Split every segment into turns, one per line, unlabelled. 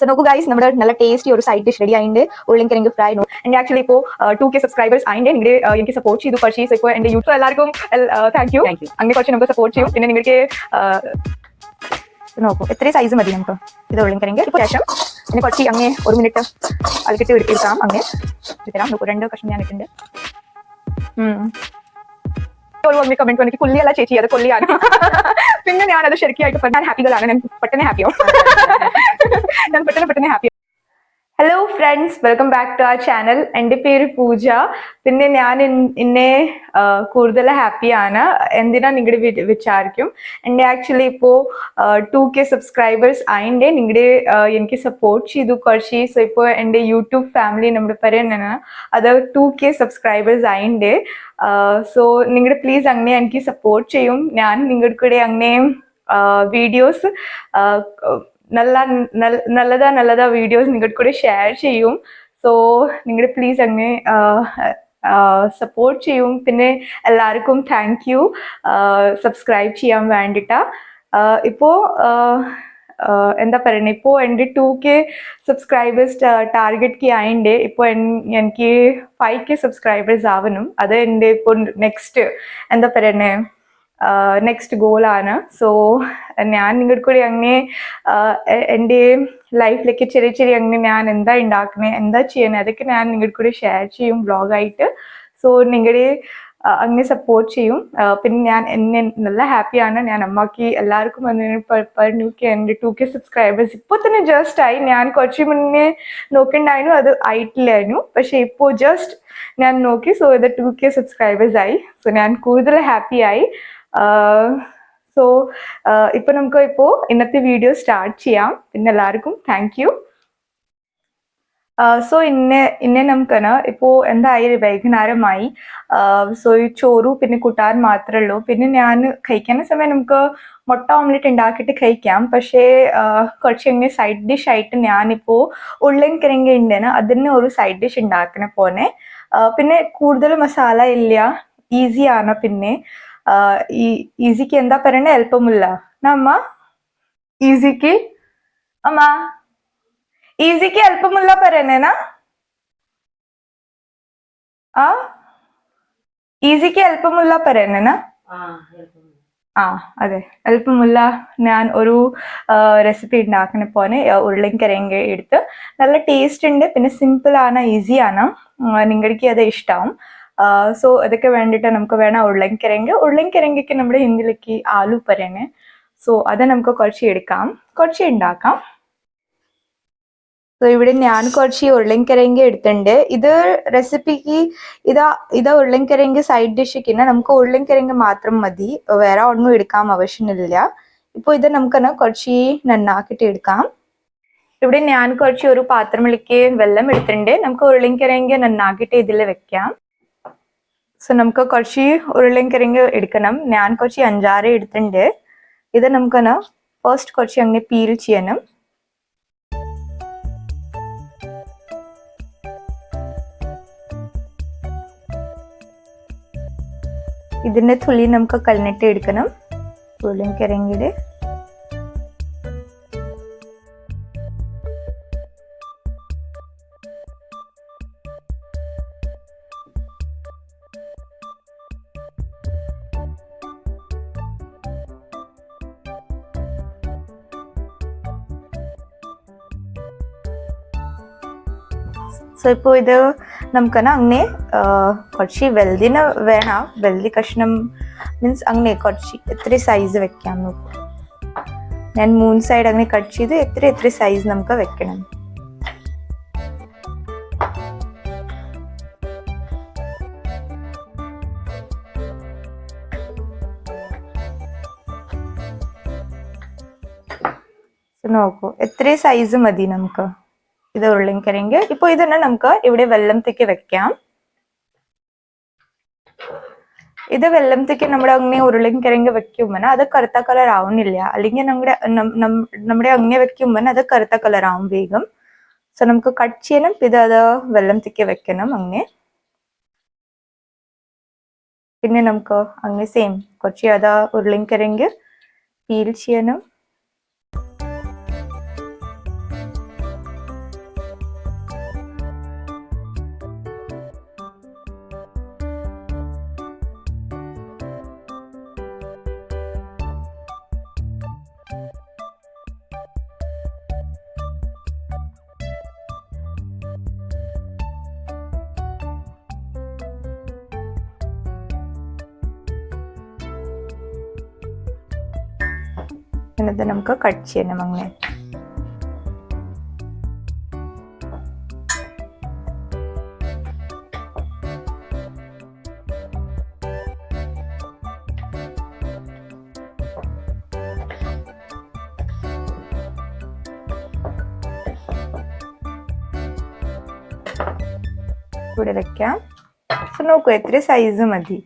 So നോക്കൂ guys നമ്മുടെ നല്ല ടേസ്റ്റി ഒരു സൈഡ് ഡിഷ് റെഡി ആയിട്ടുണ്ട്. ഉള്ളിൻകരിങ്ക് ഫ്രൈ നോ എന്റെ ആക്ച്വലി ഇപ്പോൾ ടു കെ സബ്സ്ക്രൈബേഴ്സ് ആയിട്ട് നിങ്ങൾ എനിക്ക് സപ്പോർട്ട് ചെയ്തു. പർച്ചേസ് ഇപ്പോൾ എന്റെ യൂട്യൂബ് എല്ലാവർക്കും താങ്ക് യു. അങ്ങനെ കുറച്ച് നമുക്ക് സപ്പോർട്ട് ചെയ്യും. പിന്നെ നിങ്ങൾക്ക് നോക്കൂ എത്ര സൈസ് മതി നമുക്ക്. ഇത് ഉള്ളിൻകരിങ്ക് ഇപ്പോൾ ശേഷം പിന്നെ കുറച്ച് അങ്ങനെ ഒരു മിനിറ്റ് അലക്കിട്ട് എടുക്കാം അങ്ങനെ തരാം. നോക്കൂ രണ്ട് കഷ്ണം ഞാൻ ഇട്ടുണ്ട്. ഒരു കമന്റ് എനിക്ക് കൊല്ലിയല്ല ചേച്ചി. അത് കൊല്ലിയാണ് പിന്നെ ഞാൻ അത് ഞാൻ ഹാപ്പികളാണ് ഞാൻ പെട്ടെന്ന് ഹാപ്പിയാവും ഞാൻ പെട്ടെന്ന് പെട്ടെന്ന് happy hello friends welcome back to ആ ചാനൽ എന്റെ പേര് പൂജ. പിന്നെ ഞാൻ എന്നെ കൂടുതൽ ഹാപ്പിയാണ് എന്തിനാ നിങ്ങളുടെ വിചാരിക്കും? എന്റെ ആക്ച്വലി ഇപ്പോൾ ടു കെ സബ്സ്ക്രൈബേഴ്സ് ആയിന്റെ നിങ്ങളുടെ എനിക്ക് സപ്പോർട്ട് ചെയ്തു കുറച്ച്. സോ ഇപ്പോൾ എന്റെ യൂട്യൂബ് ഫാമിലി നമ്മുടെ പറയുന്നതാണ് അത് ടു കെ സബ്സ്ക്രൈബേഴ്സ് ആയിന്റെ സോ നിങ്ങളുടെ പ്ലീസ് അങ്ങനെ എനിക്ക് സപ്പോർട്ട് ചെയ്യും. ഞാൻ നിങ്ങളുടെ കൂടെ അങ്ങനെ വീഡിയോസ് നല്ല നല്ല- നല്ലതാ നല്ലതാ വീഡിയോസ് നിങ്ങളുടെ കൂടെ ഷെയർ ചെയ്യും. സോ നിങ്ങൾ പ്ലീസ് അങ്ങനെ സപ്പോർട്ട് ചെയ്യും. പിന്നെ എല്ലാവർക്കും താങ്ക് യു സബ്സ്ക്രൈബ് ചെയ്യാൻ വേണ്ടിട്ടാ. ഇപ്പോൾ എന്താ പറയുന്നത് ഇപ്പോൾ എന്റെ ടു കെ സബ്സ്ക്രൈബേഴ്സ് ടാർഗറ്റ് ആയിണ്ട്. ഇപ്പോൾ എനിക്ക് ഫൈവ് കെ സബ്സ്ക്രൈബേഴ്സ് ആവണം. അത് എന്റെ ഇപ്പോൾ നെക്സ്റ്റ് എന്താ പറയുന്നത് നെക്സ്റ്റ് ഗോളാണ് സോ ഞാൻ നിങ്ങളുടെ കൂടി അങ്ങനെ എന്റെ ലൈഫിലേക്ക് ചെറിയ ചെറിയ അങ്ങനെ ഞാൻ എന്താ ഉണ്ടാക്കുന്നത് എന്താ ചെയ്യുന്നത് അതൊക്കെ ഞാൻ നിങ്ങളുടെ കൂടി ഷെയർ ചെയ്യും വ്ളോഗായിട്ട് സോ നിങ്ങളുടെ അങ്ങനെ സപ്പോർട്ട് ചെയ്യും. പിന്നെ ഞാൻ എന്നെ നല്ല ഹാപ്പിയാണ് ഞാൻ അമ്മയ്ക്ക് എല്ലാവർക്കും പറഞ്ഞു എന്റെ ടു കെ സബ്സ്ക്രൈബേഴ്സ് ഇപ്പോൾ തന്നെ ജസ്റ്റ് ആയി. ഞാൻ കുറച്ച് മുന്നേ നോക്കണ്ടായിരുന്നു അത് ആയിട്ടില്ലായിരുന്നു. പക്ഷെ ഇപ്പോൾ ജസ്റ്റ് ഞാൻ നോക്കി സോ ഇത് ടു കെ സബ്സ്ക്രൈബേഴ്സ് ആയി. സോ ഞാൻ കൂടുതൽ ഹാപ്പിയായി സോ ഇപ്പൊ നമുക്ക് ഇപ്പോ ഇന്നത്തെ വീഡിയോ സ്റ്റാർട്ട് ചെയ്യാം. പിന്നെ എല്ലാവർക്കും താങ്ക് യു സോ ഇന്നെ ഇന്നെ നമുക്കാണ് ഇപ്പോൾ എന്തായി? വൈകുന്നേരമായി. സോ ഈ ചോറും പിന്നെ കൂട്ടാൻ മാത്രമേ ഉള്ളൂ. പിന്നെ ഞാൻ കഴിക്കുന്ന സമയം നമുക്ക് മുട്ട ഓംലെറ്റ് ഉണ്ടാക്കിയിട്ട് കഴിക്കാം. പക്ഷേ കുറച്ച് ഇങ്ങനെ സൈഡ് ഡിഷ് ആയിട്ട് ഞാനിപ്പോൾ ഉള്ളൻ കിഴങ്ങ ഉണ്ടെന്ന് അതിന് ഒരു സൈഡ് ഡിഷ് ഉണ്ടാക്കണ പോലെ. പിന്നെ കൂടുതൽ മസാല ഇല്ല. ഈസിയാണ് പിന്നെ? ഈസിക്ക് എന്താ പറയണേ? എളുപ്പമില്ല അമ്മ ഈസിക്ക് അമ്മ ഈസിക്ക് എളുപ്പമില്ല ఎల్పముల్ల ആ ഈസിക്ക് എളുപ്പമില്ല പറയുന്നേ ആ അതെ. എളുപ്പമില്ല ഞാൻ ഒരു റെസിപ്പി ഉണ്ടാക്കണ പോലെ ഉരുളിക്കരങ്ങ എടുത്ത് നല്ല ടേസ്റ്റ് ഉണ്ട്. പിന്നെ സിമ്പിൾ ആണ് ഈസി ആണ്. നിങ്ങൾക്ക് അത് ഇഷ്ടമാവും സോ അതൊക്കെ വേണ്ടിയിട്ട് നമുക്ക് വേണം ഉരുളൻകിഴങ്ങ്. ഉരുളൻകിഴങ്ങയ്ക്ക് നമ്മുടെ ഹിന്ദിയിലേക്ക് ആലു പറയുന്നത് സോ അത് നമുക്ക് കുറച്ച് എടുക്കാം. കുറച്ച് ഉണ്ടാക്കാം. സോ ഇവിടെ ഞാൻ കുറച്ച് ഉരുളൻകിഴങ്ങ് എടുത്തിട്ടുണ്ട്. ഇത് റെസിപ്പിക്ക് ഇതാ ഇതാ ഉരുളൻകിഴങ്ങ് സൈഡ് ഡിഷിക്ക് നമുക്ക് ഉരുളൻകിഴങ്ങ് മാത്രം മതി. വേറെ ഒന്നും എടുക്കാൻ ആവശ്യമില്ല. ഇപ്പോൾ ഇത് നമുക്ക് കുറച്ച് നന്നാക്കിയിട്ട് എടുക്കാം. ഇവിടെ ഞാൻ കുറച്ച് ഒരു പാത്രത്തിലേക്ക് വെള്ളം എടുത്തിട്ടുണ്ട്. നമുക്ക് ഉരുളൻകിഴങ്ങ് നന്നാക്കിയിട്ട് ഇതിൽ വെക്കാം. സോ നമുക്ക് കുറച്ച് ഉരുളൻകിഴങ്ങ് എടുക്കണം. ഞാൻ കുറച്ച് അഞ്ചാറ് എടുത്തിട്ടുണ്ട്. ഇത് നമുക്ക് ഫസ്റ്റ് കുറച്ച് അങ്ങനെ പീൽ ചെയ്യണം. ഇതിന്റെ തുള്ളി നമുക്ക് കളഞ്ഞിട്ട് എടുക്കണം. ഉരുളൻകിഴങ്ങിയുടെ സോ ഇപ്പോൾ ഇത് നമുക്കന അങ്ങനെ ആ, കുറച്ച് വെൽദിന് വേണം. വെൽദി കഷ്ണം മീൻസ് അങ്ങനെ കുറച്ച് എത്ര സൈസ് വെക്കാൻ നോക്കും. ഞാൻ മൂന്ന് സൈഡ് അങ്ങനെ കട്ട് ചെയ്ത് എത്ര എത്ര സൈസ് നമുക്ക് വെക്കണം. നോക്കൂ എത്ര സൈസ് മതി നമുക്ക്? ഇത് ഉരുളിക്കരിങ്ക് ഇപ്പൊ ഇതന്നെ നമുക്ക് ഇവിടെ വെള്ളത്തേക്ക് വെക്കാം. ഇത് വെള്ളത്തേക്ക് നമ്മുടെ അങ്ങനെ ഉരുളിക്കരിങ്ക് വെക്കുമ്പോൾ അത് കറുത്ത കളർ ആവുന്നില്ല. അല്ലെങ്കിൽ നമ്മുടെ നമ്മുടെ അങ്ങനെ വെക്കുമ്പോൾ അത് കറുത്ത കളർ ആവും വേഗം. സോ നമുക്ക് കട്ട് ചെയ്യണം. ഇത് അത് വെള്ളത്തേക്ക് വെക്കണം അങ്ങനെ പിന്നെ നമുക്ക് അങ്ങനെ സെയിം കുറച്ച് അത് ഉരുളിക്കരിങ്ക് പീൽ ചെയ്യണം. നമുക്ക് കട്ട് ചെയ്യണം അങ്ങനെ ഇവിടെ വെക്കാം. സോ നോക്കൂ എത്ര സൈസ് മതി.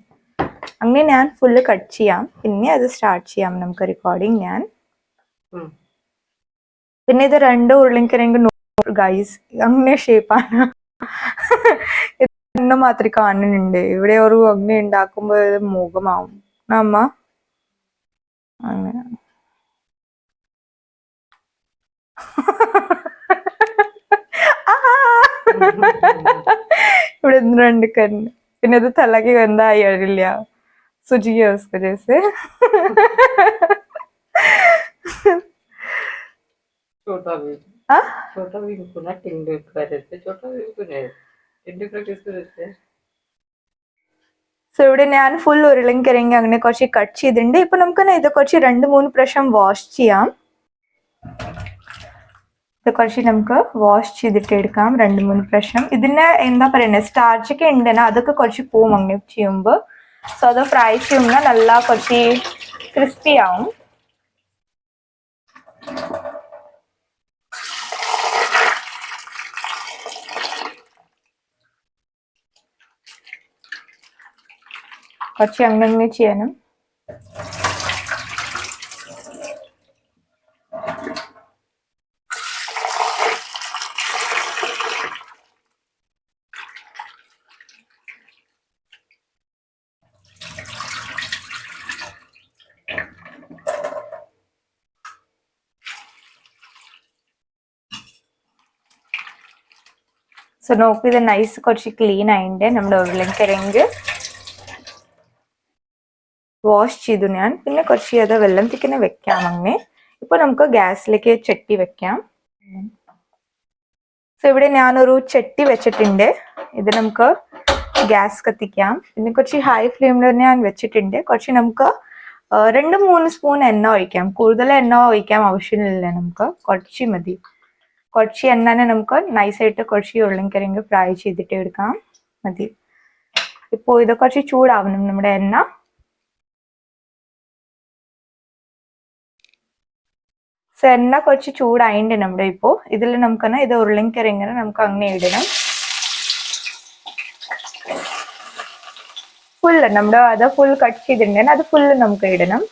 അങ്ങനെ ഞാൻ ഫുള്ള് കട്ട് ചെയ്യാം. പിന്നെ അത് സ്റ്റാർട്ട് ചെയ്യാം. നമുക്ക് റെക്കോർഡിങ് ഞാൻ. പിന്നെ ഇത് രണ്ടും ഉരുളിക്കിഴങ്ങ് നൂറ് ഗൈസ് അങ്ങനെ ഷേപ്പാണ് ഇതൊന്നും മാത്രം കാണുന്നുണ്ട്. ഇവിടെ ഒരു അഗ്നി ഉണ്ടാക്കുമ്പോൾ ഇത് മൂകമാവും അമ്മ അങ്ങനെ. ഇവിടെ രണ്ട് കണ്ണ്. പിന്നെ ഇത് തലക്ക് വെന്തായി അറിയില്ല. സുചിക്കുക ജേസ്
छोटा भी
हाँ?
छोटा भी को ना टिंड कर देते छोटा भी को नहीं टिंड कर किसको देते
സോ ഇവിടെ ഞാൻ ഫുൾ ഉരുളൻകിഴങ്ങ് അങ്ങനെ കുറച്ച് കട്ട് ചെയ്തിട്ടുണ്ട് ഇപ്പൊ നമുക്ക് ഇത് കുറച്ച് രണ്ട് മൂന്ന് പ്രാവശ്യം വാഷ് ചെയ്യാം ഇത് കുറച്ച് നമുക്ക് വാഷ് ചെയ്തിട്ട് എടുക്കാം രണ്ട് മൂന്ന് പ്രാവശ്യം ഇതിന് എന്താ പറയുന്നത് സ്റ്റാർച്ച് ഒക്കെ ഉണ്ടെന്നാ അതൊക്കെ കുറച്ച് പോവും അങ്ങനെ ചെയ്യുമ്പോൾ സോ അത് ഫ്രൈ ചെയ്യുമ്പോൾ നല്ല കുറച്ച് ക്രിസ്പി ആവും കുറച്ച് അങ്ങനെ അങ്ങനെ ചെയ്യണം സോ നോക്ക് ഇത് നൈസ് കുറച്ച് ക്ലീൻ ആയിട്ടുണ്ട് നമ്മുടെ ഉരുളൻകിഴങ്ങ് വാഷ് ചെയ്തു ഞാൻ. പിന്നെ കുറച്ച് അത് വെള്ളത്തിക്കന്നെ വെക്കാം അങ്ങനെ. ഇപ്പൊ നമുക്ക് ഗ്യാസിലേക്ക് ചട്ടി വെക്കാം. സോ ഇവിടെ ഞാനൊരു ചട്ടി വെച്ചിട്ടുണ്ട്. ഇത് നമുക്ക് ഗ്യാസ് കത്തിക്കാം. പിന്നെ കുറച്ച് ഹൈ ഫ്ലെയിമിൽ ഞാൻ വെച്ചിട്ടുണ്ട്. കുറച്ച് നമുക്ക് രണ്ട് മൂന്ന് സ്പൂൺ എണ്ണ ഒഴിക്കാം. കൂടുതൽ എണ്ണ ഒഴിക്കാൻ ആവശ്യമില്ല നമുക്ക്. കുറച്ച് മതി. കുറച്ച് എണ്ണനെ നമുക്ക് നൈസായിട്ട് കുറച്ച് ഉരുളൻകിഴങ്ങ് ഫ്രൈ ചെയ്തിട്ട് എടുക്കാം. മതി. ഇപ്പോൾ ഇത് കുറച്ച് ചൂടാവണം നമ്മുടെ എണ്ണ. സോ എണ്ണ കുറച്ച് ചൂടായിണ്ട് നമ്മുടെ ഇപ്പോ. ഇതിൽ നമുക്ക് ഇത് ഉരുളിക്കറി ഇങ്ങനെ നമുക്ക് അങ്ങനെ ഇടണം. ഫുള്ള് നമ്മുടെ അത് ഫുൾ കട്ട് ചെയ്തിട്ടുണ്ടെങ്കിൽ അത് ഫുള്ള് നമുക്ക് ഇടണം.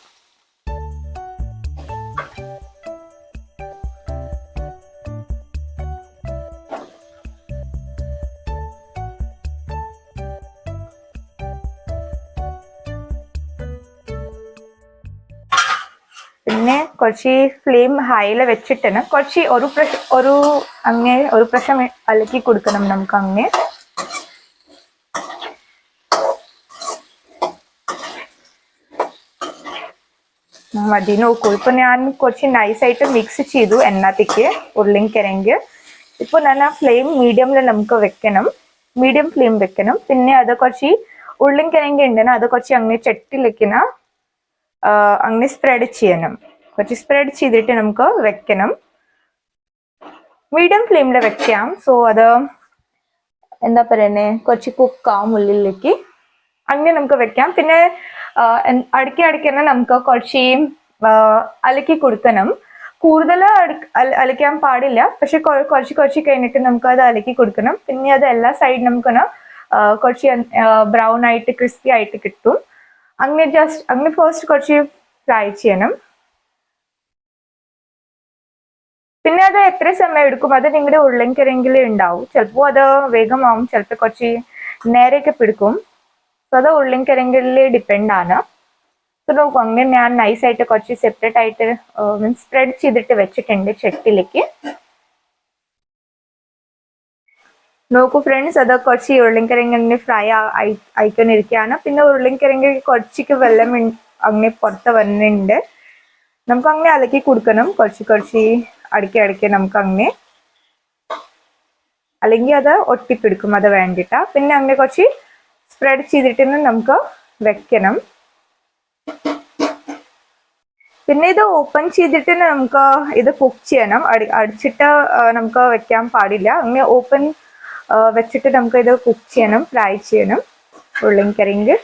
കുറച്ച് ഫ്ലെയിം ഹൈല വെച്ചിട്ടാണ് കുറച്ച് ഒരു പ്രഷ ഒരു അങ്ങേ ഒരു പ്രശ്നം അലക്കി കൊടുക്കണം നമുക്ക് അങ്ങേ. മതി നോക്കൂ. ഇപ്പൊ ഞാൻ കുറച്ച് നൈസായിട്ട് മിക്സ് ചെയ്തു എണ്ണത്തേക്ക് ഉരുളിക്കിഴങ്ങ് ഇപ്പൊ ഞാൻ ആ ഫ്ലെയിം മീഡിയമിൽ നമുക്ക് വെക്കണം. മീഡിയം ഫ്ലെയിം വെക്കണം. പിന്നെ അത് കുറച്ച് ഉരുളിക്കിഴങ്ങ് ഉണ്ടെങ്കിൽ അത് കുറച്ച് അങ്ങനെ ചട്ടിയിലേക്കിന അങ്ങനെ സ്പ്രെഡ് ചെയ്യണം. കുറച്ച് സ്പ്രെഡ് ചെയ്തിട്ട് നമുക്ക് വെക്കണം. മീഡിയം ഫ്ലെയിമിൽ വെക്കാം. സോ അത് എന്താ പറയുന്നത് കുറച്ച് കുക്കാവും ഉള്ളിലേക്ക്. അങ്ങനെ നമുക്ക് വെക്കാം. പിന്നെ അടുക്കി അടുക്കി തന്നെ നമുക്ക് കുറച്ച് അലക്കി കൊടുക്കണം. കൂടുതൽ അലക്കാൻ പാടില്ല. പക്ഷെ കുറച്ച് കുറച്ച് കഴിഞ്ഞിട്ട് നമുക്ക് അത് അലക്കി കൊടുക്കണം. പിന്നെ അത് എല്ലാ സൈഡ് നമുക്ക് കുറച്ച് ബ്രൗൺ ആയിട്ട് ക്രിസ്പി ആയിട്ട് കിട്ടും. അങ്ങനെ ജസ്റ്റ് അങ്ങനെ ഫസ്റ്റ് കുറച്ച് ഫ്രൈ ചെയ്യണം. പിന്നെ അത് എത്ര സമയം എടുക്കും? അത് നിങ്ങളുടെ ഉരുളൻകിഴങ്ങിൽ ഉണ്ടാവും. ചിലപ്പോൾ അത് വേഗമാവും. ചിലപ്പോൾ കുറച്ച് നേരെയൊക്കെ പിടിക്കും. സോ അത് ഉരുളൻകിഴങ്ങിൽ ഡിപ്പെൻഡ് ആണ്. സോ നോക്കും അങ്ങനെ ഞാൻ നൈസായിട്ട് കുറച്ച് സെപ്പറേറ്റ് ആയിട്ട് മീൻസ് സ്പ്രെഡ് ചെയ്തിട്ട് വെച്ചിട്ടുണ്ട് ചട്ടിലേക്ക് നോക്കൂ ഫ്രണ്ട്സ് അത് കുറച്ച് ഉരുളിക്കരങ്ങനെ ഫ്രൈ ആയിക്കൊണ്ടിരിക്കുകയാണ്. പിന്നെ ഉരുളിക്കരങ്ങ കുറച്ചൊക്കെ വെള്ളം അങ്ങനെ പുറത്ത് വരുന്നുണ്ട് നമുക്ക് അങ്ങനെ അലക്കി കൊടുക്കണം. കുറച്ച് കുറച്ച് അടുക്കി അടുക്കി നമുക്ക് അങ്ങനെ അല്ലെങ്കിൽ അത് ഒട്ടിപ്പിടിക്കും അത് വേണ്ടിയിട്ടാ പിന്നെ അങ്ങനെ കുറച്ച് സ്പ്രെഡ് ചെയ്തിട്ട് നമുക്ക് വെക്കണം. പിന്നെ ഇത് ഓപ്പൺ ചെയ്തിട്ട് നമുക്ക് ഇത് കുക്ക് ചെയ്യണം. അടി അടിച്ചിട്ട് നമുക്ക് വെക്കാൻ പാടില്ല. അങ്ങനെ ഓപ്പൺ വെച്ചിട്ട് നമുക്ക് ഇത് കുക്ക് ചെയ്യണം ഫ്രൈ ചെയ്യണം. ഉരുളൻകിഴങ്ങ്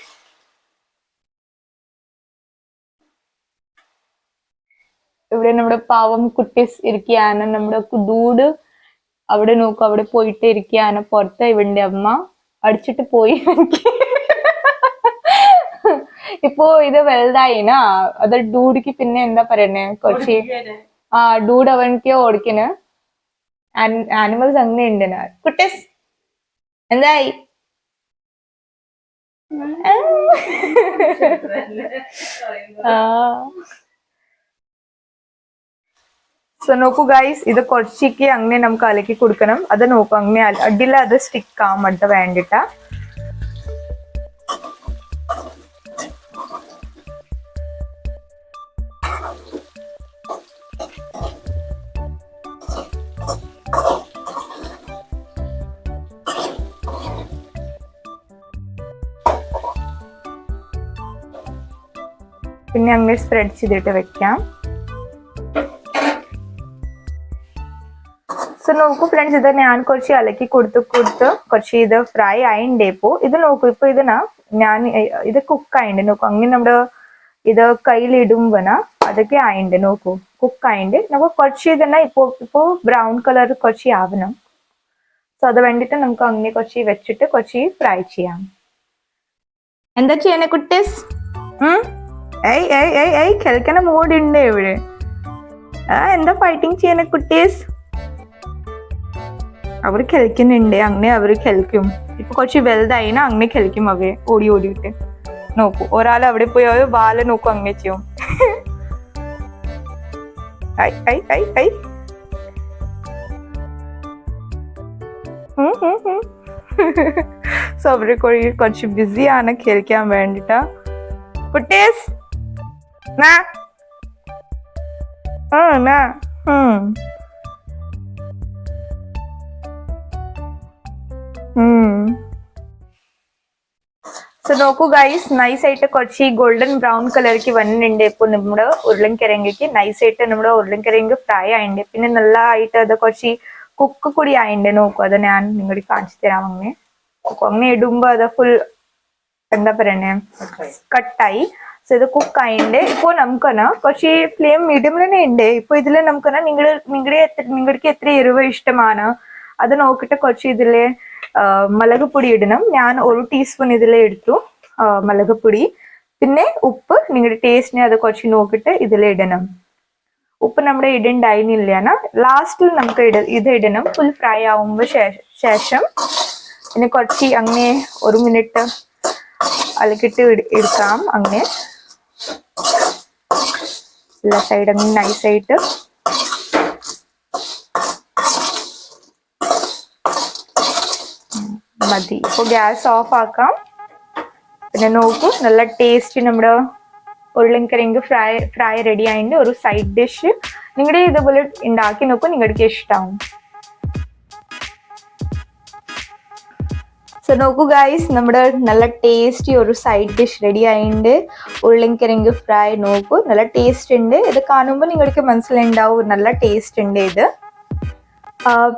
ഇവിടെ നമ്മുടെ പാവം കുട്ടീസ് ഇരിക്കുകയാണ് നമ്മുടെ ഡൂഡ് അവിടെ നോക്കും അവിടെ പോയിട്ട് ഇരിക്കുകയാണ് പുറത്ത് ഇവന്റെ അമ്മ. അടിച്ചിട്ട് പോയി. ഇപ്പോ ഇത് വലുതായിനാ. അത് ഡൂഡിക്ക് പിന്നെ എന്താ പറയണേ? കുറച്ച് ആ ഡൂഡ് അവനക്ക് ഓടിക്കണ്. ആനിമൽസ് അങ്ങനെ ഉണ്ട് കുട്ടീസ് എന്തായി? ആ. സോ നോക്കൂ ഗൈസ് ഇത് കുറച്ചേക്ക് അങ്ങനെ നമുക്ക് അലക്കി കൊടുക്കണം. അത് നോക്കൂ അങ്ങനെ അടിയിൽ അത് സ്റ്റിക്ക് ആവും അടുത്ത വേണ്ടിട്ട. പിന്നെ അങ്ങനെ സ്പ്രെഡ് ചെയ്തിട്ട് വെക്കാം. സോ നോക്കൂ ഫ്രണ്ട്സ് ഇത് ഞാൻ കുറച്ച് ഇളക്കി കൊടുത്ത് കൊടുത്ത് കുറച്ച് ഇത് ഫ്രൈ ആയിണ്ടേ ഇപ്പോ. ഇത് നോക്കൂ ഇപ്പൊ ഇതിനാ ഞാൻ ഇത് കുക്ക് ആയിണ്ട്. നോക്കൂ അങ്ങനെ നമ്മുടെ ഇത് കയ്യിലിടുമ്പന അതൊക്കെ ആയിണ്ട്. നോക്കൂ കുക്ക് ആയിണ്ട്. നമുക്ക് കുറച്ച് ഇതിനാ ഇപ്പോ ഇപ്പോ ബ്രൗൺ കളർ കുറച്ച് ആവണം. സോ അത് വേണ്ടിട്ട് നമുക്ക് അങ്ങനെ കുറച്ച് വെച്ചിട്ട് കുറച്ച് ഫ്രൈ ചെയ്യാം. എന്താ ചെയ്യണേ കുട്ടീസ്? ഏയ് ഏയ് ഏയ് ഏയ് കളിക്കണ മൂഡ് ഉണ്ട് ഇവിടെ. ആ എന്താ ഫൈറ്റിംഗ് ചെയ്യണേ കുട്ടീസ്? അവർ കളിക്കുന്നുണ്ട് അങ്ങനെ അവർ കളിക്കും. ഇപ്പൊ കുറച്ച് വലുതായിന അങ്ങനെ കളിക്കും അവർ ഓടി ഓടിയിട്ട്. നോക്കൂ ഒരാൾ അവിടെ പോയി അവർ ബാല നോക്കും അങ്ങനെ ചെയ്യും. I I I I. So അവരെ കുറ- കുറച്ച് ബിസിയാണ് കളിക്കാൻ വേണ്ടിട്ട്. കുട്ടീസ് നാ ആ നാ സോ നോക്കൂ ഗൈസ് നൈസ് ആയിട്ട് കുറച്ച് ഗോൾഡൻ ബ്രൗൺ കളർക്ക് വന്നിട്ടുണ്ട്. ഇപ്പൊ നമ്മുടെ ഉരുളൻകിഴങ്ങിക്ക് നൈസ് ആയിട്ട് നമ്മുടെ ഉരുളൻകിഴങ്ങ് ഫ്രൈ ആയിട്ടുണ്ട്. പിന്നെ നല്ലതായിട്ട് അത് കുറച്ച് കുക്ക് കൂടി ആയിട്ടുണ്ട്. നോക്കൂ അത് ഞാൻ നിങ്ങളെ കാണിച്ചു തരാം അങ്ങനെ അങ്ങനെ ഇടുമ്പോ അത് ഫുൾ എന്താ പറയണേ? കട്ടായി. സോ ഇത് കുക്ക് ആയിണ്ട് ഇപ്പൊ നമുക്കന കുറച്ച് ഫ്ലെയിം മീഡിയം തന്നെ ഉണ്ട്. ഇപ്പൊ ഇതിൽ നമുക്കന നിങ്ങളുടെ നിങ്ങളുടെ നിങ്ങൾക്ക് എത്ര എരിവ് ഇഷ്ടമാണ്? അത് നോക്കിയിട്ട് കുറച്ച് ഇതിൽ ആ, മുളക് പൊടി ഇടണം. ഞാൻ ഒരു ടീസ്പൂൺ ഇതിൽ എടുത്തു മുളക് പൊടി. പിന്നെ ഉപ്പ് നിങ്ങളുടെ ടേസ്റ്റിനെ അത് കുറച്ച് നോക്കിയിട്ട് ഇതിൽ ഇടണം. ഉപ്പ് നമ്മുടെ ഇടണ്ടായിരുന്നില്ലാണ് ലാസ്റ്റിൽ നമുക്ക് ഇട ഇത് ഇടണം. ഫുൾ ഫ്രൈ ആവുമ്പോൾ ശേഷം പിന്നെ കുറച്ച് അങ്ങനെ ഒരു മിനിറ്റ് അലക്കിട്ട് എടുക്കാം അങ്ങനെ എല്ലാ സൈഡ് അങ്ങനെ നൈസായിട്ട് മതി. ഇപ്പോൾ ഗ്യാസ് ഓഫ് ആക്കാം. പിന്നെ നോക്കൂ നല്ല ടേസ്റ്റ് നമ്മുടെ ഉരുളൻകിഴങ്ങ് ഫ്രൈ ഫ്രൈ റെഡി ആയിട്ട് ഒരു സൈഡ് ഡിഷ് നിങ്ങളുടെ ഇതുപോലെ ഉണ്ടാക്കി നോക്കൂ നിങ്ങൾക്ക് ഇഷ്ടമാവും സോ നോക്കൂ ഗൈസ് നമ്മുടെ നല്ല ടേസ്റ്റി ഒരു സൈഡ് ഡിഷ് റെഡി ആയിട്ടുണ്ട്. ഉരുളൻകിഴങ്ങ് ഫ്രൈ നോക്കൂ നല്ല ടേസ്റ്റ് ഉണ്ട്. ഇത് കാണുമ്പോൾ നിങ്ങൾക്ക് മനസ്സിലുണ്ടാവും നല്ല ടേസ്റ്റ് ഉണ്ട് ഇത്.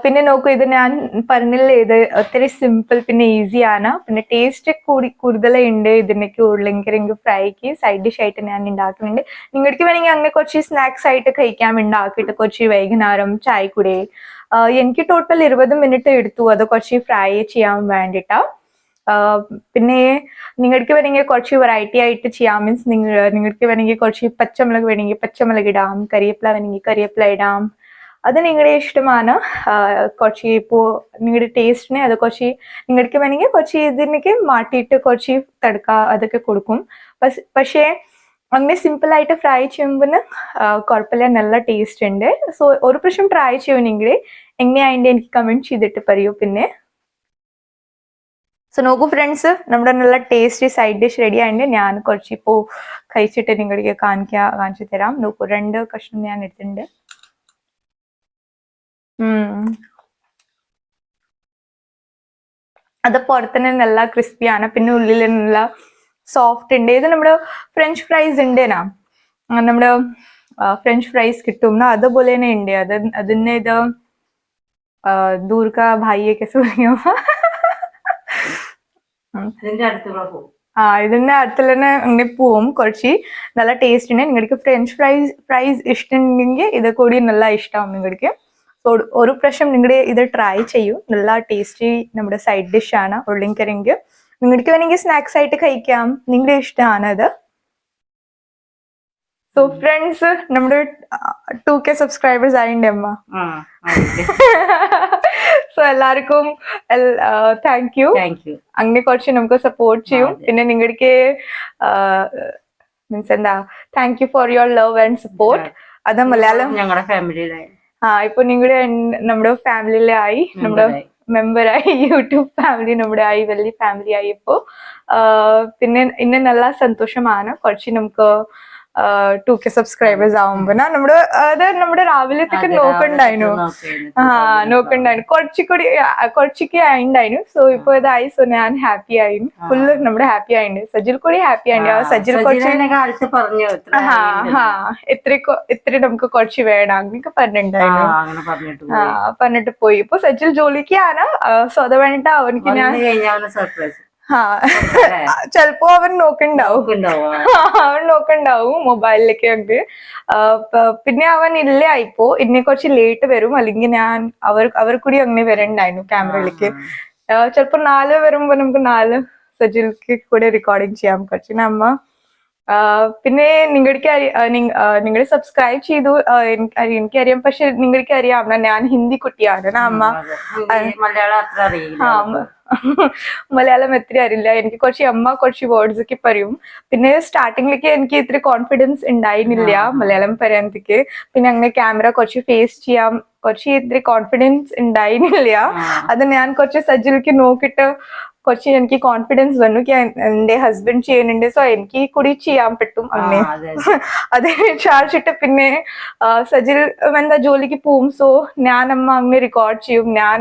പിന്നെ നോക്കൂ ഇത് ഞാൻ പറഞ്ഞില്ലേ ഇത് ഒത്തിരി സിമ്പിൾ പിന്നെ ഈസി ആണ്. പിന്നെ ടേസ്റ്റ് കൂടി കൂടുതലുണ്ട് ഇതിനൊക്കെ ഫ്രൈ ഫ്രൈക്ക് സൈഡ് ഡിഷ് ആയിട്ട് ഞാൻ ഉണ്ടാക്കുന്നുണ്ട് നിങ്ങൾക്ക് വേണമെങ്കിൽ അങ്ങനെ കുറച്ച് സ്നാക്സ് ആയിട്ട് കഴിക്കാൻ ഉണ്ടാക്കിയിട്ട് കുറച്ച് വൈകുന്നേരം ചായ കൂടെ. എനിക്ക് ടോട്ടൽ ഇരുപത് മിനിറ്റ് എടുത്തു. അത് കുറച്ച് ഫ്രൈ ചെയ്യാൻ വേണ്ടിട്ടാ. പിന്നെ നിങ്ങൾക്ക് വേണമെങ്കിൽ കുറച്ച് വെറൈറ്റി ആയിട്ട് ചെയ്യാം. മീൻസ് നിങ്ങൾ നിങ്ങൾക്ക് വേണമെങ്കിൽ കുറച്ച് പച്ചമുളക് വേണമെങ്കിൽ പച്ചമുളക് ഇടാം. കറിവേപ്പില വേണമെങ്കിൽ കറിവേപ്പില ഇടാം. അത് നിങ്ങളുടെ ഇഷ്ടമാണ്. കുറച്ച് ഇപ്പോൾ നിങ്ങളുടെ ടേസ്റ്റിന് അത് കുറച്ച് നിങ്ങൾക്ക് വേണമെങ്കിൽ കുറച്ച് ഇതിനേക്ക് മാറ്റിയിട്ട് കുറച്ച് തടുക്ക അതൊക്കെ കൊടുക്കും. പക്ഷേ അങ്ങനെ സിമ്പിൾ ആയിട്ട് ഫ്രൈ ചെയ്യുമ്പോൾ കുഴപ്പമില്ല നല്ല ടേസ്റ്റ് ഉണ്ട്. സോ ഒരു പ്രാവശ്യം ട്രൈ ചെയ്യുമെങ്കിൽ എങ്ങനെയായിട്ട് എനിക്ക് കമന്റ് ചെയ്തിട്ട് പറയൂ പിന്നെ. സോ നോക്കൂ ഫ്രണ്ട്സ് നമ്മുടെ നല്ല ടേസ്റ്റി സൈഡ് ഡിഷ് റെഡി ആയിട്ട് ഞാൻ കുറച്ച് ഇപ്പോൾ കഴിച്ചിട്ട് നിങ്ങൾക്ക് കാണിക്കാൻ കാണിച്ചു തരാം. നോക്കൂ രണ്ട് കഷ്ണം ഞാൻ എടുത്തിട്ടുണ്ട്. അത് പുറത്തുനിന്ന് നല്ല ക്രിസ്പിയാണ് പിന്നെ ഉള്ളിൽ നല്ല സോഫ്റ്റ് ഉണ്ട്. ഇത് നമ്മുടെ ഫ്രഞ്ച് ഫ്രൈസ് ഉണ്ട് നമ്മുടെ ഫ്രഞ്ച് ഫ്രൈസ് കിട്ടും. അതുപോലെ തന്നെ ഉണ്ട്. അത് അതിന് ഇത്
ദൂർക്ക ഭായിയൊക്കെ പറഞ്ഞു
ആ ഇതിന്റെ അടുത്തിൽ തന്നെ ഇങ്ങനെ പോവും കുറച്ച് നല്ല ടേസ്റ്റ് ഉണ്ട്. നിങ്ങൾക്ക് ഫ്രഞ്ച് ഫ്രൈസ് ഫ്രൈസ് ഇഷ്ടമുണ്ടെങ്കിൽ ഇത് കൂടി നല്ല ഇഷ്ടമാവും നിങ്ങൾക്ക്. സോ ഒരു പ്രാവശ്യം നിങ്ങളുടെ ഇത് ട്രൈ ചെയ്യൂ. നല്ല ടേസ്റ്റി നമ്മുടെ സൈഡ് ഡിഷാണ് ആണ്. ഉള്ളിക്കറിങ്ക് നിങ്ങൾക്ക് വേണമെങ്കിൽ സ്നാക്സ് ആയിട്ട് കഴിക്കാം. നിങ്ങളുടെ ഇഷ്ടമാണ് അത്. സോ ഫ്രണ്ട്സ് നമ്മുടെ ടു കെ സബ്സ്ക്രൈബേഴ്സ് ആയിണ്ട് അമ്മ. സോ എല്ലാവർക്കും താങ്ക് യു അങ്ങനെ കുറച്ച് നമുക്ക് സപ്പോർട്ട് ചെയ്യും. പിന്നെ നിങ്ങൾക്ക് മീൻസ് എന്താ thank you for your love and support അത് മലയാളം
ഞങ്ങളുടെ ഫാമിലിയിലായി
ആ ഇപ്പൊ നിങ്ങളുടെ നമ്മുടെ ഫാമിലിയിലെ ആയി നമ്മുടെ
മെമ്പറായി.
മെമ്പറായി യൂട്യൂബ് ഫാമിലി നമ്മുടെ ആയി വലിയ ഫാമിലി ആയി ഇപ്പോ പിന്നെ ഇന്ന് നല്ല സന്തോഷമാണ് കുറച്ച് നമുക്ക് ടു കെ സബ്സ്ക്രൈബേഴ്സ് ആവുമ്പോ. നമ്മുടെ അത് നമ്മുടെ രാവിലത്തേക്ക് നോക്കണ്ടായിരുന്നു. ആ നോക്കണ്ടായിരുന്നു കുറച്ചുകൂടി കുറച്ചൊക്കെ ആയിണ്ടായിരുന്നു സോ ഇപ്പൊ ഇതായി. സോ ഞാൻ ഹാപ്പി ആയി. ഫുള്ള് നമ്മുടെ ഹാപ്പി ആയിണ്ട്. സജിൽ കൂടി ഹാപ്പി ആയി സജിൽ കുറച്ച്
പറഞ്ഞു. ഇത്ര
ഇത്ര നമുക്ക് കുറച്ച് വേണം. അങ്ങനെയൊക്കെ
ആ,
പറഞ്ഞിട്ടുണ്ടായിരുന്നു
പറഞ്ഞിട്ട് പോയി.
ഇപ്പൊ സജിൽ ജോലിക്കാണ് സോ അത് വേണ്ടിട്ട് അവനക്ക് ഞാൻ
സർപ്രൈസ്
ചെലപ്പോ അവൻ നോക്കണ്ടാവും. അവൻ നോക്കണ്ടാവും മൊബൈലിലേക്ക് ഒക്കെ പിന്നെ അവൻ ഇല്ല ഇപ്പോ ഇന്നെ കുറച്ച് ലേറ്റ് വരും. അല്ലെങ്കിൽ ഞാൻ അവർ അവർ കൂടി അങ്ങനെ വരണ്ടായിരുന്നു ക്യാമറയിലേക്ക്. ചിലപ്പോ നാല് വരുമ്പോ നമുക്ക് നാല് സജിൽക്ക് കൂടെ റെക്കോർഡിങ് ചെയ്യാം. കുറച്ച് നമ്മ പിന്നെ നിങ്ങൾക്ക് നിങ്ങൾ സബ്സ്ക്രൈബ് ചെയ്തു. എനിക്കറിയാം. പക്ഷെ നിങ്ങൾക്ക് അറിയാം ഞാൻ ഹിന്ദി കുട്ടിയാണ്. അമ്മ.
മലയാളം
എത്ര അറിയില്ല. എനിക്ക് കുറച്ച് അമ്മ കുറച്ച് വേർഡ്സ് ഒക്കെ പറയും. പിന്നെ സ്റ്റാർട്ടിങ്ങിലേക്ക് എനിക്ക് ഇത്ര കോൺഫിഡൻസ് ഉണ്ടായിരുന്നില്ല മലയാളം പറയാനത്തേക്ക്. പിന്നെ അങ്ങനെ ക്യാമറ കുറച്ച് ഫേസ് ചെയ്യാം. കുറച്ച് ഇത്ര കോൺഫിഡൻസ് ഉണ്ടായിരുന്നില്ല. അത് ഞാൻ കുറച്ച് സജ്ജിലേക്ക് നോക്കിയിട്ട് കുറച്ച് എനിക്ക് കോൺഫിഡൻസ് വന്നു. എന്റെ ഹസ്ബൻഡ് ചെയ്യുന്നുണ്ട്. സോ എനിക്ക് കൂടി ചെയ്യാൻ പറ്റും അങ്ങനെ
അതെ
വിചാരിച്ചിട്ട് പിന്നെ സജിൽ എന്താ ജോലിക്ക് പോവും. സോ ഞാൻ അമ്മ അങ്ങനെ റെക്കോർഡ് ചെയ്യും. ഞാൻ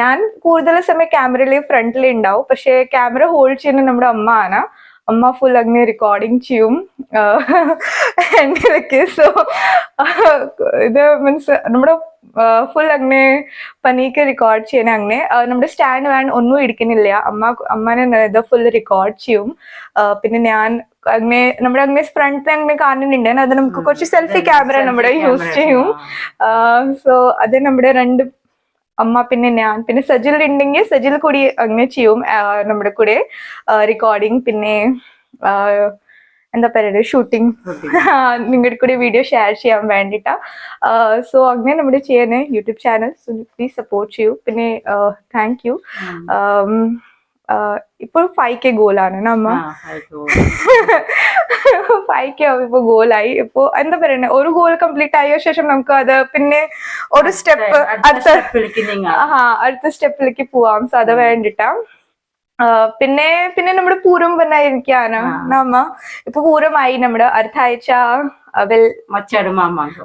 ഞാൻ കൂടുതൽ സമയം ക്യാമറയിലെ ഫ്രണ്ടിൽ ഉണ്ടാവും പക്ഷെ ക്യാമറ ഹോൾഡ് ചെയ്യുന്നത് നമ്മുടെ അമ്മ ആണ്. അമ്മ ഫുൾ അങ്ങനെ റെക്കോർഡിങ് ചെയ്യും. എന്റെയൊക്കെ സോ ഇത് മീൻസ് നമ്മുടെ ഫുൾ അങ്ങനെ പനിക്ക് റെക്കോർഡ് ചെയ്യണ അങ്ങനെ നമ്മുടെ സ്റ്റാൻഡ് വാൻ ഒന്നും ഇരിക്കുന്നില്ല. അമ്മ അമ്മനെ ഇത് ഫുൾ റെക്കോർഡ് ചെയ്യും. പിന്നെ ഞാൻ അങ്ങനെ നമ്മുടെ അങ്ങനെ ഫ്രണ്ട് അങ്ങനെ കാണുന്നുണ്ട്. അത് നമുക്ക് കുറച്ച് സെൽഫി ക്യാമറ നമ്മുടെ യൂസ് ചെയ്യും. സോ അത് നമ്മുടെ രണ്ട് അമ്മ പിന്നെ ഞാൻ. പിന്നെ സജിൽ ഉണ്ടെങ്കിൽ സജിൽ കൂടി അങ്ങനെ ചെയ്യും നമ്മുടെ കൂടെ റെക്കോർഡിങ് പിന്നെ എന്താ പറയുക ഷൂട്ടിംഗ് നിങ്ങളുടെ കൂടെ വീഡിയോ ഷെയർ ചെയ്യാൻ വേണ്ടിട്ടാ. സോ അങ്ങനെ നമ്മുടെ ചെയ്യുന്ന YouTube channel so please support ചെയ്യൂ പിന്നെ താങ്ക് യു ഇപ്പോൾ ഫൈവ് കെ ഗോളാണ് നമ്മ ഫൈവ് കെ ഇപ്പൊ ഗോളായി. ഇപ്പൊ എന്താ പറയണേ? ഒരു ഗോൾ കംപ്ലീറ്റ് ആയ ശേഷം നമുക്ക് അത് പിന്നെ ഒരു സ്റ്റെപ്പ് അടുത്ത ആ അടുത്ത സ്റ്റെപ്പിലേക്ക് പോവാം. സോ അത് വേണ്ടിട്ടാ. പിന്നെ പിന്നെ നമ്മുടെ പൂരം പറഞ്ഞിരിക്കാണ് നമ്മ ഇപ്പൊ പൂരമായി നമ്മുടെ അടുത്ത ആഴ്ച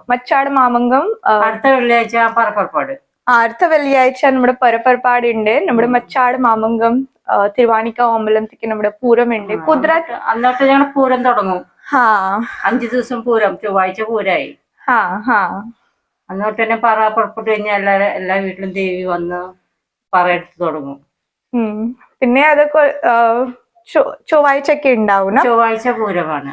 മച്ചാട്
മാമംഗം ആ,
അടുത്ത വെള്ളിയാഴ്ച പറപ്പുറപ്പാട്
അടുത്ത വെള്ളിയാഴ്ച നമ്മുടെ പരപ്പർപ്പാട് ഉണ്ട്. നമ്മുടെ മച്ചാട് മാമംഗം തിരുവാണിക്ക ഓമ്പലത്തേക്ക് നമ്മുടെ പൂരമുണ്ട് കുതിര
അന്നത്തെ ഞങ്ങൾ പൂരം തുടങ്ങും. അഞ്ചു ദിവസം പൂരം ചൊവ്വാഴ്ച പൂരായി. അന്നോട്ട് തന്നെ പറ പുറപ്പെട്ട് കഴിഞ്ഞാൽ എല്ലാ എല്ലാ വീട്ടിലും ദേവി വന്ന് പറ എടുത്ത് തുടങ്ങും.
പിന്നെ അതൊക്കെ ചൊവ്വാഴ്ച ഒക്കെ ഉണ്ടാവും?
ചൊവ്വാഴ്ച പൂരമാണ്.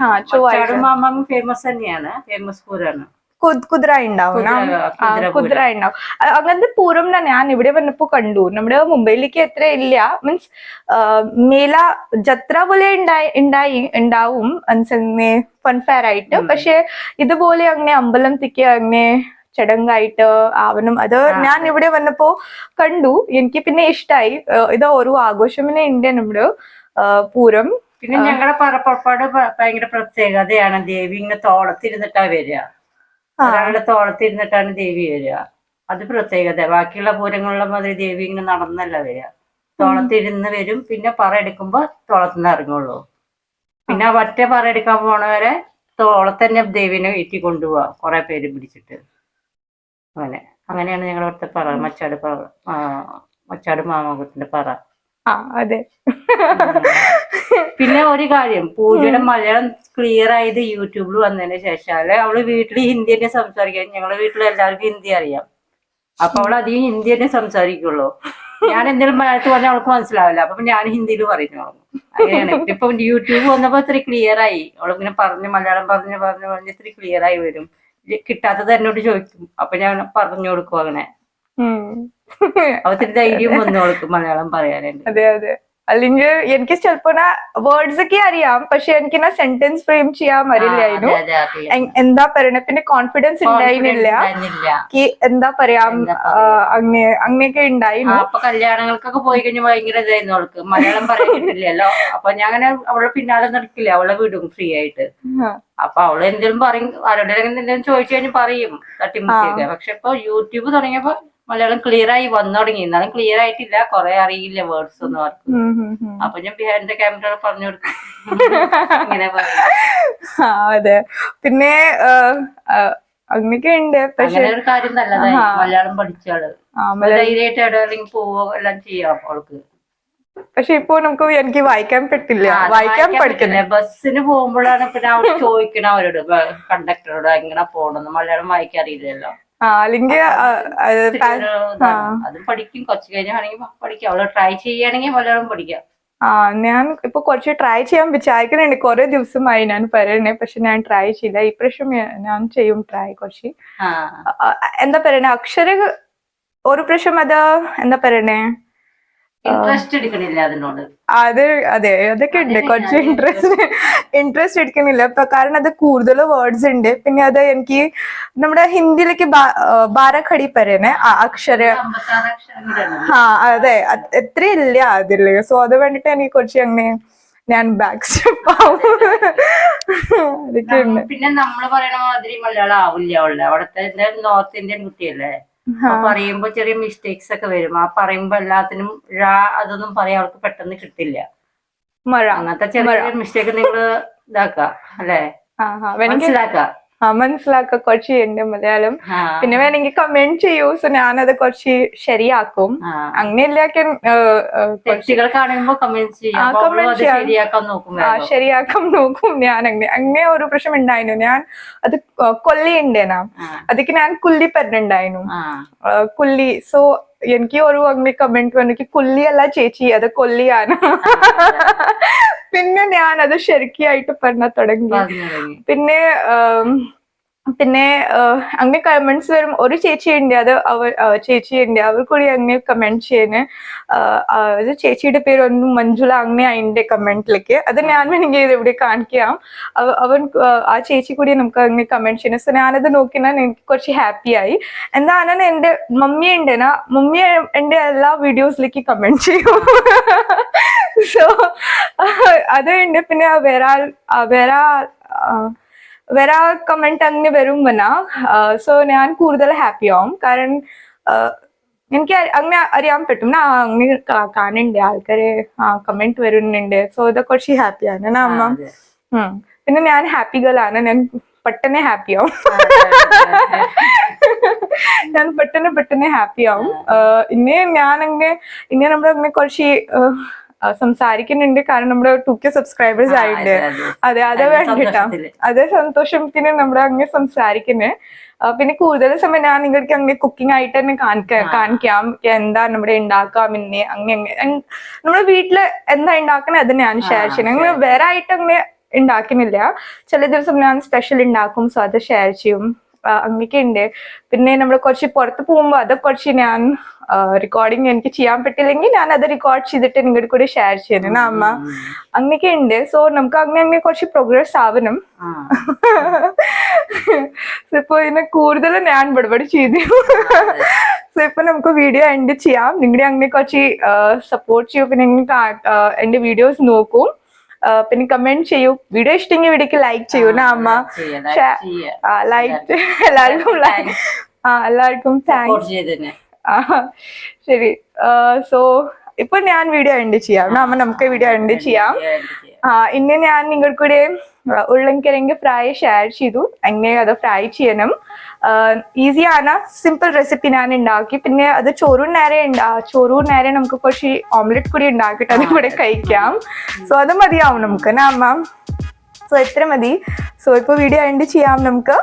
ഫേമസ് തന്നെയാണ്. ഫേമസ് പൂരാണ്.
കു- കുതിര ഉണ്ടാവും ന?
കുതിര-
ആ,
കുതിര
കുതിര ഉണ്ടാവും അങ്ങനത്തെ പൂർവം തന്നെ ഞാൻ ഇവിടെ വന്നപ്പോ കണ്ടു. നമ്മുടെ മുംബൈയിലേക്ക് എത്ര ഇല്ല. മീൻസ് മേല ജത്ര പോലെ ഉണ്ടായി ഉണ്ടായി ഉണ്ടാവും ഫൺഫെയർ ആയിട്ട്. പക്ഷെ ഇതുപോലെ അങ്ങനെ അമ്പലം തിക്ക് അങ്ങനെ ചടങ്ങായിട്ട് ആവണം. അത് ഞാൻ ഇവിടെ വന്നപ്പോ കണ്ടു. എനിക്ക് പിന്നെ ഇഷ്ടായി. ആ, ഇത് ഓരോ ആഘോഷം ഉണ്ട് നമ്മുടെ പൂരം.
പിന്നെ ഞങ്ങളുടെ പറപ്പുറപ്പാട് ഭയങ്കര പ്രത്യേകതയാണ്. ദേവി ഇങ്ങനെ തോളത്തിരുന്നിട്ടാ വരിക. ഒരാളുടെ തോളത്തിരുന്നിട്ടാണ് ദേവി വരിക. അത് പ്രത്യേകത. ബാക്കിയുള്ള പൂരങ്ങളിലെ മാതിരി ദേവി ഇങ്ങനെ നടന്നല്ല വരിക. തോളത്തിരുന്ന് വരും. പിന്നെ പറ എടുക്കുമ്പോ തോളത്തുനിന്ന് ഇറങ്ങുള്ളൂ. പിന്നെ ഒറ്റ പറ എടുക്കാൻ പോണവരെ തോളത്തന്നെ ദേവിനെ ഏറ്റി കൊണ്ടുപോവാ. കുറെ പേര് പിടിച്ചിട്ട്. അങ്ങനെ. അങ്ങനെയാണ് ഞങ്ങളുടെ ഇവിടുത്തെ പറ. മച്ചാട് പറ. മച്ചാട് മാമാകത്തിന്റെ പറ.
ആ അതെ.
പിന്നെ ഒരു കാര്യം പൂജയുടെ മലയാളം ക്ലിയർ ആയത് യൂട്യൂബിൽ വന്നതിന് ശേഷം അല്ലെ? അവൾ വീട്ടിൽ ഹിന്ദി തന്നെ സംസാരിക്കാൻ ഞങ്ങളെ വീട്ടിൽ എല്ലാവർക്കും ഹിന്ദി അറിയാം. അപ്പൊ അവൾ അധികം ഹിന്ദി തന്നെ സംസാരിക്കുള്ളൂ. ഞാൻ എന്തെങ്കിലും മലയാളത്തിൽ പറഞ്ഞാൽ അവൾക്ക് മനസ്സിലാവില്ല. അപ്പൊ ഞാൻ ഹിന്ദിയിൽ പറയുന്നു. അങ്ങനെയാണ്. ഇപ്പൊ യൂട്യൂബ് വന്നപ്പോ ഇത്തിരി ക്ലിയർ ആയി. അവളിങ്ങനെ പറഞ്ഞ് മലയാളം പറഞ്ഞ് പറഞ്ഞ് പറഞ്ഞ് ഇത്തിരി ക്ലിയർ ആയി വരും. കിട്ടാത്തത് എന്നോട് ചോദിക്കും. അപ്പൊ ഞാൻ പറഞ്ഞു കൊടുക്കും അങ്ങനെ. അപ്പൊ ധൈര്യം വന്നു മലയാളം പറയാനുണ്ട്
അതെ അതെ. അല്ലെങ്കിൽ എനിക്ക് ചിലപ്പോ വേർഡ്സ് ഒക്കെ അറിയാം പക്ഷെ എനിക്ക് സെന്റൻസ് ഫ്രെയിം ചെയ്യാൻ അറിയില്ലായിരുന്നു എന്താ പറയണ? പിന്നെ കോൺഫിഡൻസ് ഉണ്ടായിരുന്നില്ല. എന്താ പറയാ അങ്ങനെ അങ്ങ അങ്ങനെയൊക്കെ
ആ,
ഉണ്ടായിരുന്നു
അപ്പൊ കല്യാണങ്ങൾക്കൊക്കെ പോയി കഴിഞ്ഞാൽ ഭയങ്കര ഇതായിരുന്നു അവൾക്ക്. മലയാളം പറയുന്നില്ലല്ലോ അപ്പൊ ഞാൻ അങ്ങനെ അവളെ പിന്നാലെ നടക്കില്ല അവളെ വിടും ഫ്രീ ആയിട്ട്.
ആ.
അപ്പൊ അവൾ എന്തെങ്കിലും പറയും ആരോടെങ്കിലും എന്തെങ്കിലും ചോദിച്ചു കഴിഞ്ഞാൽ പറയും. തട്ടിമുട്ടിയൊക്കെ. പക്ഷെ ഇപ്പൊ യൂട്യൂബ് തുടങ്ങിയപ്പോ മലയാളം ക്ലിയർ ആയി വന്നു തുടങ്ങി. എന്നാലും ക്ലിയർ ആയിട്ടില്ല. കുറെ അറിയില്ല വേർഡ്സ് ഒന്നും അവർക്ക്. അപ്പൊ ഞാൻ ബിഹാറിന്റെ ക്യാമറ പറഞ്ഞു കൊടുക്കും. ഇങ്ങനെ
അതെ. പിന്നെ അങ്ങനെയൊക്കെ ഉണ്ട്. പക്ഷെ
ഒരു കാര്യം നല്ലതായി. മലയാളം
പഠിച്ചാൾ.
ധൈര്യമായിട്ട് എവിടെയെങ്കിലും പോവോ എല്ലാം ചെയ്യാം അവൾക്ക്.
പക്ഷെ ഇപ്പൊ നമുക്ക് എനിക്ക് വായിക്കാൻ പറ്റില്ല. വായിക്കാൻ പഠിക്കണം
പറ്റില്ല. ബസ്സിന് പോകുമ്പോഴാണ് പിന്നെ അവിടെ ചോദിക്കണം അവരോട്. കണ്ടക്ടറോട് എങ്ങനെ പോണെന്ന്? മലയാളം വായിക്കാൻ അറിയില്ലല്ലോ.
ആ അല്ലെങ്കിൽ അത്
പഠിക്കും കുറച്ച് കഴിഞ്ഞാണെങ്കിൽ പഠിക്കാം. അവൾ ട്രൈ ചെയ്യുകയാണെങ്കിൽ മലയാളം പഠിക്കാം.
ആ ഞാൻ ഇപ്പൊ കുറച്ച് ട്രൈ ചെയ്യാൻ വിചാരിക്കുന്നുണ്ട് കുറെ ദിവസമായി ഞാൻ പറയണേ പക്ഷെ ഞാൻ ട്രൈ ചെയ്യില്ല ഇപ്രാവശ്യം ഞാൻ- ഞാൻ ചെയ്യും ട്രൈ കുറച്ച്. എന്താ പറയണേ? അക്ഷര ഒരു പ്രാവശ്യം അത് എന്താ പറയണേ?
ഇൻട്രസ്റ്റ് എടുക്കണില്ല അതിനോട്.
അത് അതെ അതൊക്കെ ഉണ്ട്. കുറച്ച് ഇൻട്രസ്റ്റ് ഇൻട്രസ്റ്റ് എടുക്കുന്നില്ല ഇപ്പൊ കാരണം അത് കൂടുതൽ വേർഡ്സ് ഉണ്ട്. പിന്നെ അത് എനിക്ക് നമ്മുടെ ഹിന്ദിയിലേക്ക് ബാരഖടി പറയുന്നേ ആ അക്ഷര. ആ അതെ. ഇല്ല അതിൽ. സോ അത് വേണ്ടിട്ട് എനിക്ക് കുറച്ച് അങ്ങനെ ഞാൻ ബാക്ക് സ്റ്റെപ്പ് ആവും. അതൊക്കെ ഉണ്ട്.
പിന്നെ നമ്മൾ പറയണ മാതിരി മലയാളം ആവില്ല അവിടുത്തെ നോർത്ത് ഇന്ത്യൻ കുട്ടിയല്ലേ? പറയുമ്പോ ചെറിയ മിസ്റ്റേക്സ് ഒക്കെ വരും. ആ പറയുമ്പോ എല്ലാത്തിനും അതൊന്നും പറയാൻ അവൾക്ക് പെട്ടെന്ന് കിട്ടില്ല.
മഴ.
അങ്ങനത്തെ ചെറിയ മിസ്റ്റേക്ക് നിങ്ങൾ ഇതാക്ക അല്ലേ? മനസ്സിലാക്ക.
മനസ്സിലാക്കുക കുറച്ച് ഉണ്ട് മലയാളം. പിന്നെ വേണമെങ്കിൽ കമന്റ് ചെയ്യൂ. സോ ഞാനത് കുറച്ച് ശരിയാക്കും. അങ്ങനെയില്ലാക്കി
കാണുമ്പോൾ കമന്റ് ചെയ്യാം. ശരിയാക്കാൻ നോക്കും
ഞാൻ അങ്ങനെ അങ്ങനെ ഒരു പ്രശ്നം ഉണ്ടായിരുന്നു ഞാൻ അത്
കൊല്ലിയുണ്ടേനാ
അതൊക്കെ ഞാൻ കുല്ലി പറഞ്ഞിട്ടുണ്ടായിരുന്നു കുല്ലി സോ എനിക്ക് ഒരു അങ്ങനെ കമന്റ് വന്നു കുല്ലിയല്ല ചേച്ചി. അത് കൊല്ലിയാണ് പിന്നെ ഞാൻ അത് ശരിക്കായിട്ട് പറഞ്ഞ തുടങ്ങി. പിന്നെ പിന്നെ അങ്ങനെ കമന്റ്സ് വരും. ഒരു ചേച്ചി ഉണ്ട് അത് അവർ ചേച്ചിയുണ്ട് അവർ കൂടി അങ്ങനെ കമന്റ് ചെയ്യുന്നു അത് ചേച്ചിയുടെ പേര് ഒന്നും മഞ്ജുള അങ്ങനെ അതിന്റെ കമന്റിലേക്ക് അത് ഞാൻ വേണമെങ്കിൽ ഇവിടെ കാണിക്കാം. അവൻ ആ, ചേച്ചി കൂടി നമുക്ക് അങ്ങനെ കമന്റ് ചെയ്യുന്നു സോ ഞാനത് നോക്കിയാൽ എനിക്ക് കുറച്ച് ഹാപ്പി ആയി. എന്താണ് എന്റെ മമ്മി ഉണ്ടെന്നാ മമ്മി എന്റെ എല്ലാ വീഡിയോസിലേക്ക് കമന്റ് ചെയ്യും. സോ അത് ഉണ്ട്. പിന്നെ വേറെ വേറെ വേറെ ആ, കമന്റ് അങ്ങനെ വരും വന്നാ സോ ഞാൻ കൂടുതൽ ഹാപ്പി ആവും. കാരണം ആ, എനിക്ക് അങ്ങനെ അറിയാൻ പറ്റും. ആ അങ്ങനെ കാണുന്നുണ്ട്. ആൾക്കാര് ആ കമന്റ് വരുന്നുണ്ട്. സോ ഇതൊക്കെ കുറച്ച് ഹാപ്പിയാണ്
ആ,
അമ്മ. പിന്നെ ഞാൻ ഹാപ്പി ഗേൾ ആണ്. ഞാൻ പെട്ടെന്ന് ഹാപ്പി ആവും. ഞാൻ പെട്ടെന്ന് പെട്ടെന്ന് ഹാപ്പി ആവും. ആഹ് ഇനി ഞാൻ അങ്ങനെ ഇനി നമ്മളങ്ങനെ കുറച്ച് ആഹ് സംസാരിക്കുന്നുണ്ട്. കാരണം നമ്മുടെ ടു കെ സബ്സ്ക്രൈബേഴ്സ് ആയിട്ട്.
അതെ, അതെ.
വേണ്ടിട്ടാ. അതേ സന്തോഷത്തിന് നമ്മൾ അങ്ങനെ സംസാരിക്കുന്നത് പിന്നെ കൂടുതൽ സമയം ഞാൻ നിങ്ങൾക്ക് അങ്ങനെ കുക്കിംഗ് ആയിട്ട് തന്നെ കാണിക്കാം എന്താ നമ്മുടെ ഉണ്ടാക്കാം പിന്നെ അങ്ങനെ നമ്മുടെ വീട്ടിൽ എന്താ ഉണ്ടാക്കണേ അത് ഞാൻ ഷെയർ ചെയ്യണം അങ്ങനെ വേറെ ആയിട്ട് അങ്ങനെ ഉണ്ടാക്കുന്നില്ല ചില ദിവസം ഞാൻ സ്പെഷ്യൽ ഉണ്ടാക്കും സോ അത് ഷെയർ ചെയ്യും. അങ്ങനെയൊക്കെ ഉണ്ട് പിന്നെ നമ്മൾ കുറച്ച് പുറത്ത് പോകുമ്പോൾ അത് കുറച്ച് ഞാൻ റെക്കോർഡിങ് എനിക്ക് ചെയ്യാൻ പറ്റില്ലെങ്കിൽ ഞാൻ അത് റെക്കോർഡ് ചെയ്തിട്ട് നിങ്ങളുടെ കൂടെ ഷെയർ ചെയ്യണം അമ്മ. അങ്ങനെയൊക്കെ ഉണ്ട്. സോ നമുക്ക് അങ്ങനെ അങ്ങനെ കുറച്ച് പ്രോഗ്രസ് ആവണം. ഇപ്പൊ ഇതിനെ കൂടുതൽ ഞാൻ ബടബടി ചെയ്തു. സോ ഇപ്പൊ നമുക്ക് വീഡിയോ എൻഡ് ചെയ്യാം. നിങ്ങളുടെ അങ്ങനെ കുറച്ച് സപ്പോർട്ട് ചെയ്യൂ. പിന്നെ എന്റെ വീഡിയോസ് നോക്കൂ. പിന്നെ കമന്റ് ചെയ്യൂ. വീഡിയോ ഇഷ്ടമെങ്കിൽ വീഡിയോക്ക് ലൈക്ക് ചെയ്യൂ നാ അമ്മ? ലൈക്ക് എല്ലാവർക്കും ലൈക്ക് ആ എല്ലാവർക്കും താങ്ക്സ് ശരി. സോ ഇപ്പൊ ഞാൻ വീഡിയോ എൻഡ് ചെയ്യാം. അമ്മ നമുക്ക് വീഡിയോ എൻഡ് ചെയ്യാം. ഇന്ന് ഞാൻ നിങ്ങൾക്ക് കൂടെ ഉരുളൻകിഴങ്ങ് ഫ്രൈ ഷെയർ ചെയ്തു. എങ്ങനെ അത് ഫ്രൈ ചെയ്യണം. ഈസിയാണ് സിമ്പിൾ റെസിപ്പി ഞാൻ ഉണ്ടാക്കി. പിന്നെ അത് ചോറൂർ നേരെ ഉണ്ടാ ചോറൂർ നേരെ നമുക്ക് കുറച്ച് ഓംലെറ്റ് കൂടി ഉണ്ടാക്കിയിട്ട് അത് കൂടെ കഴിക്കാം. സോ അത് മതിയാവും നമുക്ക്. അമ്മ? സോ എത്ര മതി. സോ ഇപ്പോൾ വീഡിയോ എൻഡ് ചെയ്യാം നമുക്ക്.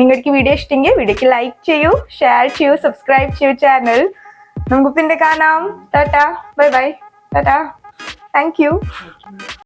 നിങ്ങൾക്ക് വീഡിയോ ഇഷ്ടമെങ്കിൽ വീഡിയോക്ക് ലൈക്ക് ചെയ്യൂ ഷെയർ ചെയ്യൂ സബ്സ്ക്രൈബ് ചെയ്യൂ ചാനൽ നമുക്ക് പിന്നെ കാണാം? Tata. Bye bye tata. Thank you